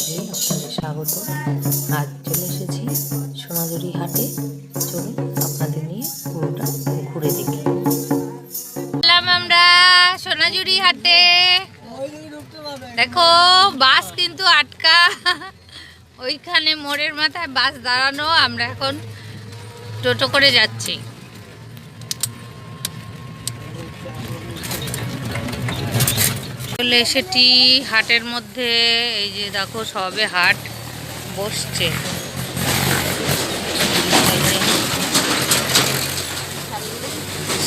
ব্লগে আপনাদের স্বাগত। আজ চলে এসেছি সোনাঝুরি হাটে। চলুন আপনাদের নিয়ে পুরোটা ঘুরে দেখি। আমরা সোনাঝুরি হাটে। দেখো, বাস কিন্তু আটকা। ওইখানে মোড়ের মাথায় বাস দাঁড়ানো। আমরা এখন টোটো করে যাচ্ছি। চলে এসেছি হাটের মধ্যে। এই যে দেখো, সবে হাট বসছে।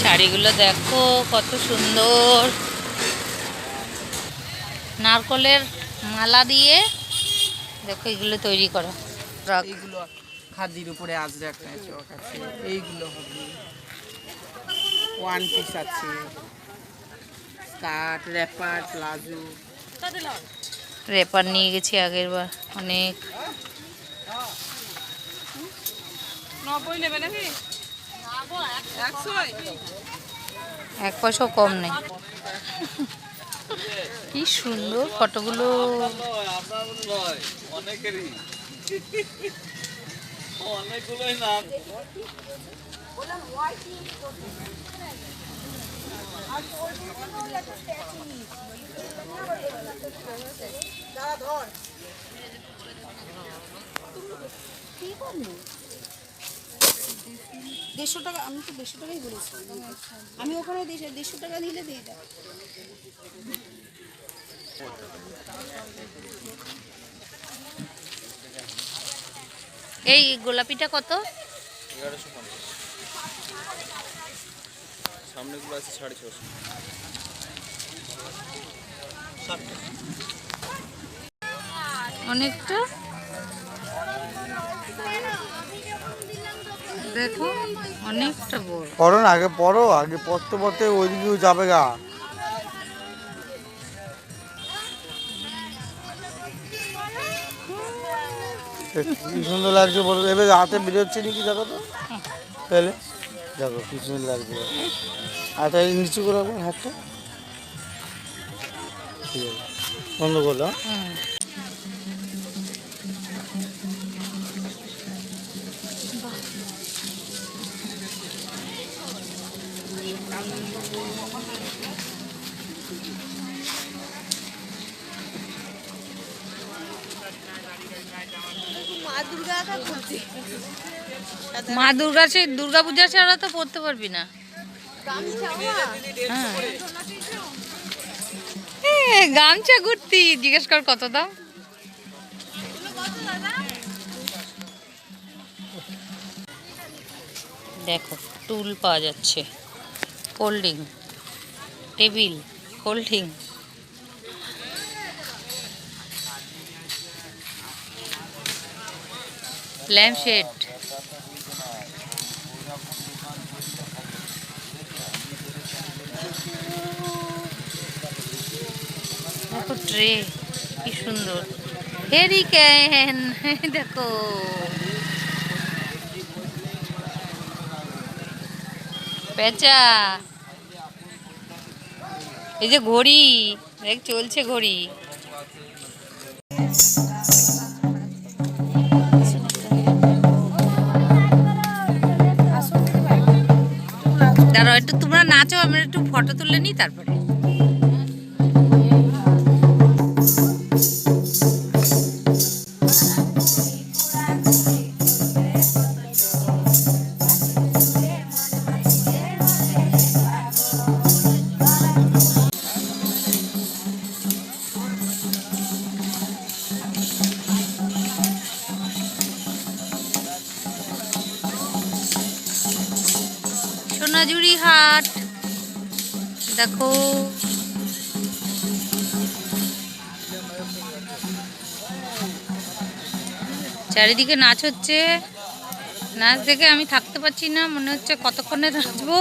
শাড়িগুলো দেখো, কত সুন্দর। নারকলের মালা দিয়ে দেখো এগুলো তৈরি করা। খাদির উপরে আজরাক চক আছে, এইগুলো হবে। ওয়ান পিস আছে। Skirt wrapper palazzo. রেপার নিয়ে গেছি আগের বার অনেক। এক পয়সাও কম নেই। কি সুন্দর ফটোগুলো। দেড়শো টাকা আমি তো দেড়শো টাকাই বলেছি। আমি ওখানে দেড়শো- দেড়শো টাকা দিলে দিয়ে দাও এই গোলাপিটা কত? সামনেগুলো আছে সাড়ে ছশো। অনেকটা। দেখো অনেকটা বড়। পড়ো না আগে পড়ো আগে পড়তে পড়তে ওইদিকেও যাবে গা। কি সুন্দর লাগছে বলো। এবার হাতে বেরোচ্ছে নাকি দেখো তো। তাহলে। দেখো পিছনে লাগবে। আর তাই নিচু করে রাখো হাতটা। ঠিক আছে। বন্ধ করল মা দুর্গা মা দুর্গা পূজা ছাড়া তো পড়তে পারবি না। গামছা হ্যাঁ। এ, গামছা কুর্তি জিজ্ঞেস কর কত দাম? দেখো টুল পাওয়া যাচ্ছে। ফোল্ডিং টেবিল ফোল্ডিং ল্যাম্পশেড দেখো ট্রে কি সুন্দর। হেরিকেন দেখো। পেঁচা। এই যে ঘড়ি দেখ চলছে ঘড়ি। দাঁড়াও একটু তোমরা নাচো আমরা একটু ফটো তুলে নিই তারপরে। সোনাঝুরি হাট। দেখো। চারিদিকে নাচ হচ্ছে। নাচ দেখে আমি থাকতে পারছি না, মনে হচ্ছে কতক্ষণে নাচবো।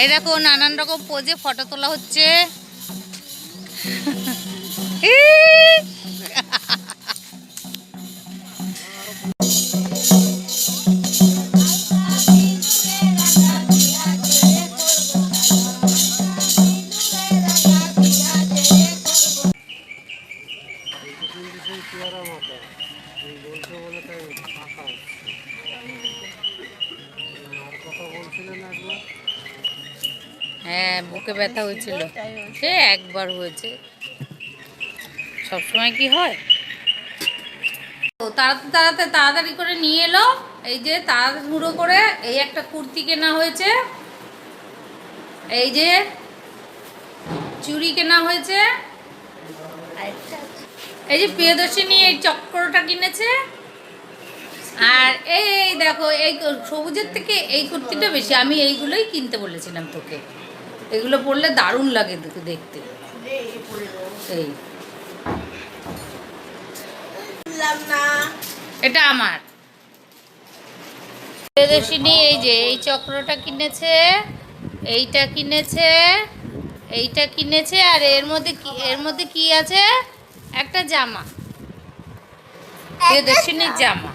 এই দেখো, নানান রকম পোজে ফটো তোলা হচ্ছে। হ্যাঁ বুকে ব্যথা হয়েছিল। সে একবার হয়েছে। সবসময় কি হয়? ও তাড়াতাড়ি তাড়াতাড়ি তাড়াতাড়ি করে নিয়ে এলো। এই যে তাড়াহুড়ো করে এই একটা কুর্তি কেনা হয়েছে। এই যে চুড়ি কেনা হয়েছে। এই যে প্রিয়দর্শিনী এই চক্রটা কিনেছে। আর এই দেখো এই সবুজের থেকে এই কুর্তিটা বেশি আমি এইগুলোই কিনতে বলেছিলাম তোকে। এগুলো পরলে দারুণ লাগে দেখতে দেখতে। এই। এটা আমার। প্রিয়দর্শিনী এই যে এই চক্রটা কিনেছে এইটা কিনেছে এইটা কিনেছে আর এর মধ্যে কি এর মধ্যে কি আছে? একটা জামা। প্রিয়দর্শিনীর জামা।